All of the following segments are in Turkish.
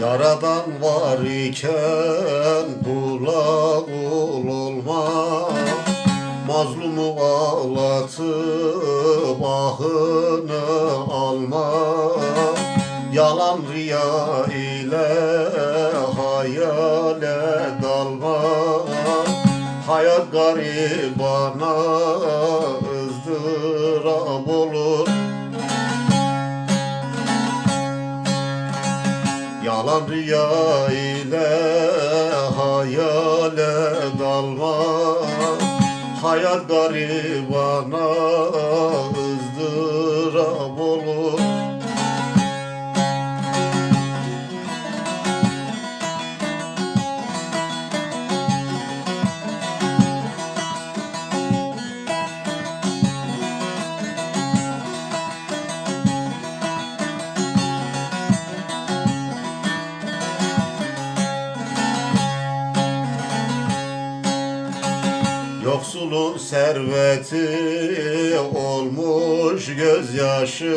Yaradan var iken olma Mazlumu ağlatıp ahını alma. Yalan riya ile hayale dalma. Hayat garibana ızdırap olur. Yalan riya ile hayale dalma Hayat garibana ızdırap Yoksulun serveti olmuş gözyaşı.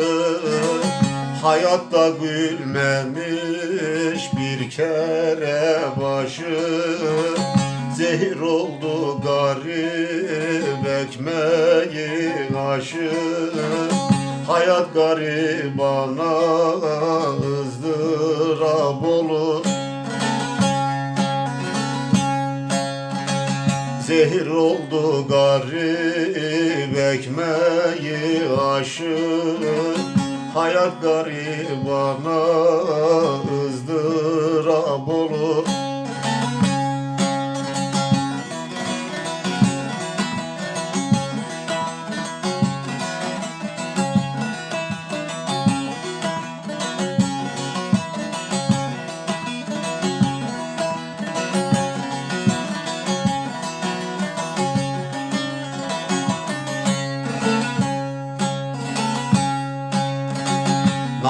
Hayatta gülmemiş bir kere başı. Zehir oldu garip ekmeğin aşı. Hayat garibana ızdırap olur Zehir oldu garip ekmeği aşı Hayat garibana ızdırap olur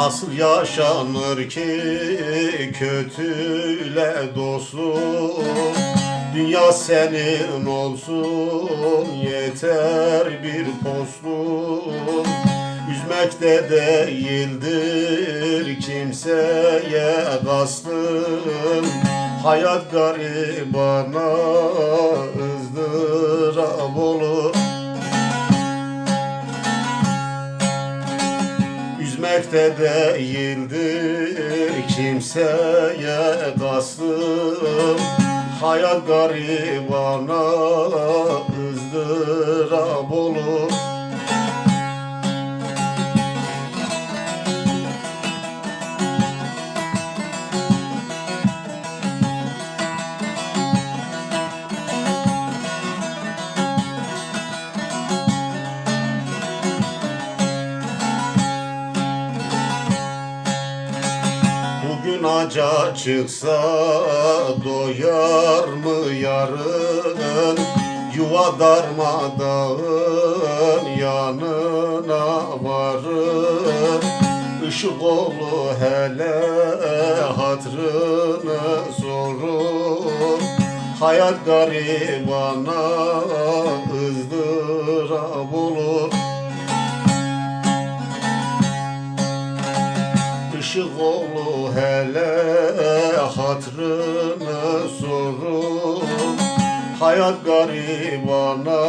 Nasıl yaşanır ki kötüyle dostum. Dünya senin olsun yeter bir postum. Üzmek de değildir kimseye kastım. Hayat garibana Üzmek de değildir kimseye kastım. Hayat garibana ızdırap olur Bugün aca çıksa doyar mı yarın? Yuva darmadağın yanına varır. Işık oğlu hele hatrını sorur. Hayat garibana ızdırap Işık oğlu hele hatrını sorun. Hayat garibana